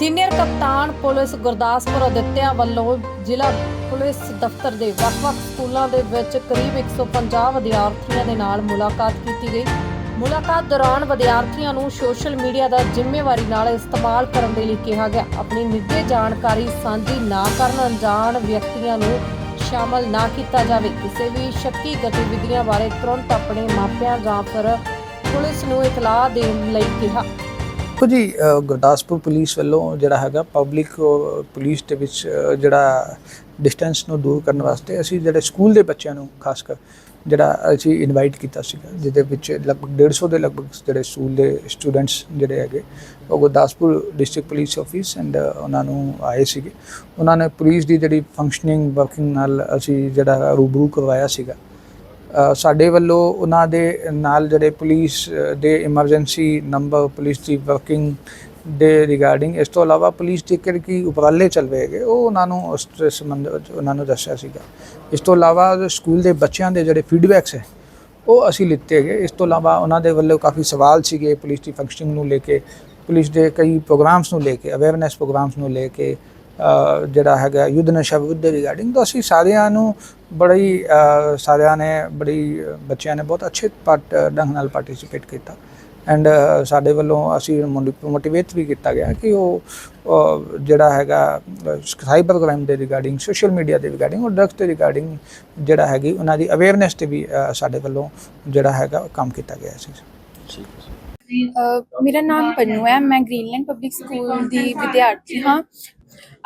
Senior ਕਪਤਾਨ police Gurdaspur Aditya ਵੱਲੋਂ ਜ਼ਿਲ੍ਹਾ ਪੁਲਿਸ ਦਫ਼ਤਰ ਦੇ ਵੱਖ-ਵੱਖ ਸਕੂਲਾਂ ਦੇ ਵਿੱਚ ਕਰੀਬ 150 ਵਿਦਿਆਰਥੀਆਂ ਦੇ ਨਾਲ ਮੁਲਾਕਾਤ ਕੀਤੀ ਗਈ। ਮੁਲਾਕਾਤ ਦੌਰਾਨ ਵਿਦਿਆਰਥੀਆਂ ਨੂੰ ਸੋਸ਼ਲ ਮੀਡੀਆ ਦਾ ਜ਼ਿੰਮੇਵਾਰੀ ਨਾਲ ਇਸਤੇਮਾਲ ਕਰਨ ਦੇ ਲਈ ਕਿਹਾ ਗਿਆ। ਆਪਣੀ ਨਿੱਜੀ ਜਾਣਕਾਰੀ ਸਾਂਝੀ ਨਾ ਕਰਨ ਅਣਜਾਣ ਵਿਅਕਤੀਆਂ ਨੂੰ ਸ਼ਾਮਲ ਨਾ ਕੀਤਾ ਜਾਵੇ। ਕਿਸੇ ਵੀ ਸ਼ੱਕੀ ਗਤੀਵਿਧੀਆਂ ਬਾਰੇ ਤੁਰੰਤ ਆਪਣੇ ਮਾਪਿਆਂ ਜਾਂ ਫਿਰ ਪੁਲਿਸ ਨੂੰ ਇਤਲਾਹ ਦੇਣ ਲਈ ਕਿਹਾ। ਦੇਖੋ ਜੀ ਗੁਰਦਾਸਪੁਰ ਪੁਲਿਸ ਵੱਲੋਂ ਜਿਹੜਾ ਹੈਗਾ ਪਬਲਿਕ ਪੁਲਿਸ ਦੇ ਵਿੱਚ ਜਿਹੜਾ ਡਿਸਟੈਂਸ ਨੂੰ ਦੂਰ ਕਰਨ ਵਾਸਤੇ ਅਸੀਂ ਜਿਹੜੇ ਸਕੂਲ ਦੇ ਬੱਚਿਆਂ ਨੂੰ ਖਾਸ ਕਰ ਜਿਹੜਾ ਅਸੀਂ ਇਨਵਾਈਟ ਕੀਤਾ ਸੀਗਾ, ਜਿਹਦੇ ਵਿੱਚ ਲਗਭਗ 150 ਦੇ ਲਗਭਗ ਜਿਹੜੇ ਸਕੂਲ ਦੇ ਸਟੂਡੈਂਟਸ ਜਿਹੜੇ ਹੈਗੇ, ਉਹ Gurdaspur district police office and ਉਹਨਾਂ ਨੂੰ ਆਏ ਸੀਗੇ। ਉਹਨਾਂ ਨੇ ਪੁਲਿਸ ਦੀ ਜਿਹੜੀ ਫੰਕਸ਼ਨਿੰਗ ਵਰਕਿੰਗ ਨਾਲ ਅਸੀਂ ਜਿਹੜਾ ਰੂਬਰੂ ਕਰਵਾਇਆ ਸੀਗਾ। ਸਾਡੇ ਵੱਲੋਂ ਉਹਨਾਂ ਦੇ ਨਾਲ ਜਿਹੜੇ ਪੁਲਿਸ ਦੇ ਐਮਰਜੈਂਸੀ ਨੰਬਰ ਪੁਲਿਸ ਦੀ ਵਰਕਿੰਗ ਦੇ ਰਿਗਾਰਡਿੰਗ ਇਸ ਤੋਂ ਇਲਾਵਾ ਪੁਲਿਸ ਦੇ ਕੀ ਉਪਰਾਲੇ ਚੱਲ ਰਹੇ ਹੈਗੇ, ਉਹ ਉਹਨਾਂ ਨੂੰ ਉਸ ਸੰਬੰਧ ਵਿੱਚ ਉਹਨਾਂ ਨੂੰ ਦੱਸਿਆ ਸੀਗਾ। ਇਸ ਤੋਂ ਇਲਾਵਾ ਸਕੂਲ ਦੇ ਬੱਚਿਆਂ ਦੇ ਜਿਹੜੇ ਫੀਡਬੈਕਸ ਹੈ, ਉਹ ਅਸੀਂ ਲਿੱਤੇ ਗਏ ਇਸ ਤੋਂ ਇਲਾਵਾ ਉਹਨਾਂ ਦੇ ਵੱਲੋਂ ਕਾਫੀ ਸਵਾਲ ਸੀਗੇ ਪੁਲਿਸ ਦੀ ਫੰਕਸ਼ਨਿੰਗ ਨੂੰ ਲੈ ਕੇ, ਪੁਲਿਸ ਦੇ ਕਈ ਪ੍ਰੋਗਰਾਮਸ ਨੂੰ ਲੈ ਕੇ ਅਵੇਅਰਨੈਸ ਪ੍ਰੋਗਰਾਮਸ ਨੂੰ ਲੈ ਕੇ ਜਿਹੜਾ ਹੈਗਾ ਯੁੱਧ ਨਸ਼ਾ ਵਿਰੁੱਧ ਦੇ ਰਿਗਾਰਡਿੰਗ ਤਾਂ ਅਸੀਂ ਸਾਰਿਆਂ ਨੂੰ ਬੜੀ ਸਾਰਿਆਂ ਨੇ, ਬੜੀ, ਬੱਚਿਆਂ ਨੇ ਬਹੁਤ ਅੱਛੇ ਪਾਰਟ ਢੰਗ ਨਾਲ ਪਾਰਟਿਸਿਪੇਟ ਕੀਤਾ। ਐਂਡ ਸਾਡੇ ਵੱਲੋਂ ਅਸੀਂ ਮੋਟੀਵੇਟ ਵੀ ਕੀਤਾ ਗਿਆ ਕਿ ਉਹ ਜਿਹੜਾ ਹੈਗਾ ਸਾਈਬਰ ਕ੍ਰਾਈਮ ਦੇ ਰਿਗਾਰਡਿੰਗ ਸੋਸ਼ਲ ਮੀਡੀਆ ਦੇ ਰਿਗਾਰਡਿੰਗ ਔਰ ਡਰਗਸ ਦੇ ਰਿਗਾਰਡਿੰਗ ਜਿਹੜਾ ਹੈਗੀ, ਉਹਨਾਂ ਦੀ ਅਵੇਅਰਨੈਸ ਤੇ ਵੀ ਸਾਡੇ ਵੱਲੋਂ ਜਿਹੜਾ ਹੈਗਾ ਕੰਮ ਕੀਤਾ ਗਿਆ ਸੀ। ਮੇਰਾ ਨਾਮ ਪੰਨੂ ਹੈ। ਮੈਂ ਗ੍ਰੀਨਲੈਂਡ ਪਬਲਿਕ ਸਕੂਲ ਦੀ ਵਿਦਿਆਰਥੀ ਹਾਂ।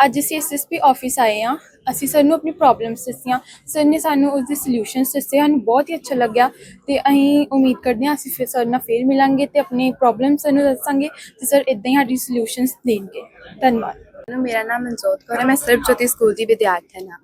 ਅੱਜ ਅਸੀਂ ਐਸਐਸਪੀ ਆਫਿਸ ਆਏ ਹਾਂ। ਅਸੀਂ ਸਰ ਨੂੰ ਆਪਣੀ ਪ੍ਰੋਬਲਮਸ ਦੱਸੀਆਂ। ਸਰ ਨੇ ਸਾਨੂੰ ਉਸ ਦੇ ਸੋਲੂਸ਼ਨਸ ਦੱਸੇ। ਸਾਨੂੰ ਬਹੁਤ ਹੀ ਅੱਛਾ ਲੱਗਿਆ ਤੇ ਅਸੀਂ ਉਮੀਦ ਕਰਦੇ ਹਾਂ ਅਸੀਂ ਫਿਰ ਸਰ ਨਾਲ ਫੇਰ ਮਿਲਾਂਗੇ ਤੇ ਆਪਣੀ ਪ੍ਰੋਬਲਮਸ ਸਾਨੂੰ ਦੱਸਾਂਗੇ ਤੇ ਸਰ ਇਦਾਂ ਹੀ ਸਾਡੀ ਸੋਲੂਸ਼ਨਸ ਦੇਣਗੇ। ਧੰਨਵਾਦ। ਮੇਰਾ ਨਾਮ ਮਨਜੋਤ ਕੌਰ ਹੈ, ਮੈਂ ਸਰਬਜੋਤੀ ਸਕੂਲ ਦੀ ਵਿਦਿਆਰਥਣ ਹਾਂ।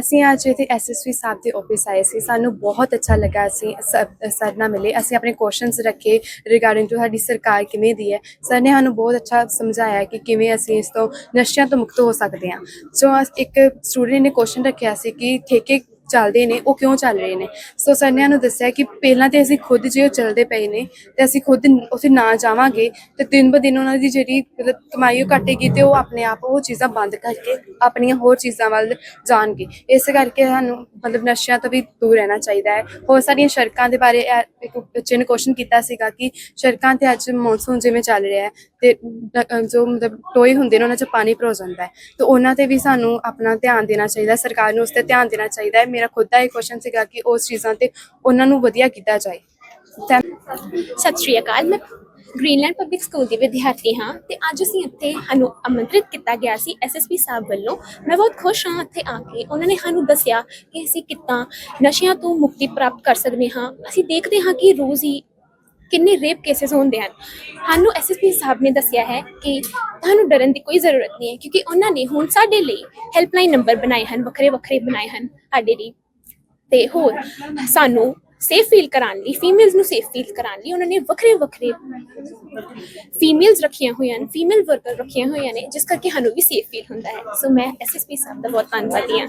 ਅਸੀਂ ਅੱਜ ਇੱਥੇ ਐਸਐਸਪੀ ਸਾਹਿਬ ਦੇ ਆਫਿਸ ਆਏ ਸੀ। ਸਾਨੂੰ ਬਹੁਤ ਅੱਛਾ ਲੱਗਾ ਅਸੀਂ ਸਰ ਸਰ ਨਾਲ ਮਿਲੇ। ਅਸੀਂ ਆਪਣੇ ਕੁਐਸਚਨਸ ਰੱਖੇ ਰਿਗਾਰਡਿੰਗ ਟੂ ਸਾਡੀ ਸਰਕਾਰ ਕਿਵੇਂ ਦੀ ਹੈ। ਸਰ ਨੇ ਸਾਨੂੰ ਬਹੁਤ ਅੱਛਾ ਸਮਝਾਇਆ ਕਿ ਕਿਵੇਂ ਅਸੀਂ ਇਸ ਤੋਂ ਨਸ਼ਿਆਂ ਤੋਂ ਮੁਕਤ ਹੋ ਸਕਦੇ ਹਾਂ। ਸੋ ਅਸ- ਇੱਕ ਸਟੂਡੈਂਟ ਨੇ ਕੁਐਸਚਨ ਰੱਖਿਆ ਸੀ ਕਿ ਠੇਕੇ ਚੱਲਦੇ ਨੇ, ਉਹ ਕਿਉਂ ਚੱਲ ਰਹੇ ਨੇ? ਸੋ ਸਰ ਨੇ ਸਾਨੂੰ ਦੱਸਿਆ ਕਿ ਪਹਿਲਾਂ ਤੇ ਅਸੀਂ ਖੁਦ ਜੇ ਉਹ ਚੱਲਦੇ ਪਏ ਨੇ ਤੇ ਅਸੀਂ ਖੁਦ ਉੱਥੇ ਨਾ ਜਾਵਾਂਗੇ ਤੇ ਦਿਨ ਬ ਦਿਨ ਉਹਨਾਂ ਦੀ ਜਿਹੜੀ ਮਤਲਬ ਕਮਾਈ ਉਹ ਘਟੇਗੀ ਤੇ ਉਹ ਆਪਣੇ ਆਪ ਉਹ ਚੀਜ਼ਾਂ ਬੰਦ ਕਰਕੇ ਆਪਣੀਆਂ ਹੋਰ ਚੀਜ਼ਾਂ ਵੱਲ ਜਾਣਗੇ। ਇਸ ਕਰਕੇ ਸਾਨੂੰ ਮਤਲਬ ਨਸ਼ਿਆਂ ਤੋਂ ਵੀ ਦੂਰ ਰਹਿਣਾ ਚਾਹੀਦਾ ਹੈ। ਹੋਰ ਸਾਰੀਆਂ ਸੜਕਾਂ ਦੇ ਬਾਰੇ ਇੱਕ ਬੱਚੇ ਨੇ ਕੁਐਸਚਨ ਕੀਤਾ ਸੀਗਾ ਕਿ ਸੜਕਾਂ ਤੇ ਅੱਜ ਮੌਨਸੂਨ ਜਿਵੇਂ ਚੱਲ ਰਿਹਾ ਹੈ ਤੇ ਜੋ ਮਤਲਬ ਟੋਏ ਹੁੰਦੇ ਨੇ ਉਹਨਾਂ 'ਚ ਪਾਣੀ ਭਰੋ ਜਾਂਦਾ ਹੈ। ਤੇ ਉਹਨਾਂ ਤੇ ਵੀ ਸਾਨੂੰ ਆਪਣਾ ਧਿਆਨ ਦੇਣਾ ਚਾਹੀਦਾ ਸਰਕਾਰ ਨੂੰ ਉਸ ਤੇ ਧਿਆਨ ਦੇਣਾ ਚਾਹੀਦਾ ਹੈ। ਮੇਰਾ ਖੁਦ ਦਾ ਇਹ ਕੁਐਸਚਨ ਸੀਗਾ ਕਿ ਉਸ ਚੀਜ਼ਾਂ ਤੇ ਉਹਨਾਂ ਨੂੰ ਵਧੀਆ ਕੀਤਾ ਜਾਏ। ਸਤਿ ਸ਼੍ਰੀ ਅਕਾਲ। ਮੈਂ ਗ੍ਰੀਨਲੈਂਡ ਪਬਲਿਕ ਸਕੂਲ ਦੀ ਵਿਦਿਆਰਥੀ ਹਾਂ ਤੇ ਅੱਜ ਅਸੀਂ ਇੱਥੇ ਸਾਨੂੰ ਆਮੰਤਰਿਤ ਕੀਤਾ ਗਿਆ ਸੀ ਐਸਐਸਪੀ ਸਾਹਿਬ ਵੱਲੋਂ। ਮੈਂ ਬਹੁਤ ਖੁਸ਼ ਹਾਂ ਇੱਥੇ ਆ ਕੇ ਉਹਨਾਂ ਨੇ ਸਾਨੂੰ ਦੱਸਿਆ ਕਿ ਅਸੀਂ ਕਿੱਦਾਂ ਨਸ਼ਿਆਂ ਤੋਂ ਮੁਕਤੀ ਪ੍ਰਾਪਤ ਕਰ ਸਕਦੇ ਹਾਂ। ਅਸੀਂ ਦੇਖਦੇ ਹਾਂ ਕਿ ਰੋਜ਼ ਹੀ ਕਿੰਨੇ ਰੇਪ ਕੇਸਿਸ ਹੁੰਦੇ ਹਨ। ਸਾਨੂੰ ਐਸਐਸਪੀ ਸਾਹਿਬ ਨੇ ਦੱਸਿਆ ਹੈ ਕਿ ਤੁਹਾਨੂੰ ਡਰਨ ਦੀ ਕੋਈ ਜ਼ਰੂਰਤ ਨਹੀਂ ਹੈ, ਕਿਉਂਕਿ ਉਹਨਾਂ ਨੇ ਹੁਣ ਸਾਡੇ ਲਈ ਹੈਲਪਲਾਈਨ ਨੰਬਰ ਬਣਾਏ ਹਨ, ਵੱਖਰੇ ਵੱਖਰੇ ਬਣਾਏ ਹਨ ਸਾਡੇ ਲਈ। ਤੇ ਹੋਰ, ਸਾਨੂੰ ਸੇਫ ਫੀਲ ਕਰਾਉਣ ਲਈ ਫੀਮੇਲਸ ਨੂੰ ਸੇਫ ਫੀਲ ਕਰਾਉਣ ਲਈ ਉਹਨਾਂ ਨੇ ਵੱਖਰੇ ਵੱਖਰੇ ਫੀਮੇਲਸ ਰੱਖੀਆਂ ਹੋਈਆਂ ਹਨ ਫੀਮੇਲ ਵਰਕਰ ਰੱਖੀਆਂ ਹੋਈਆਂ ਨੇ, ਜਿਸ ਕਰਕੇ ਸਾਨੂੰ ਵੀ ਸੇਫ ਫੀਲ ਹੁੰਦਾ ਹੈ। ਸੋ ਮੈਂ ਐਸਐਸਪੀ ਸਾਹਿਬ ਦਾ ਬਹੁਤ ਧੰਨਵਾਦੀ ਹਾਂ।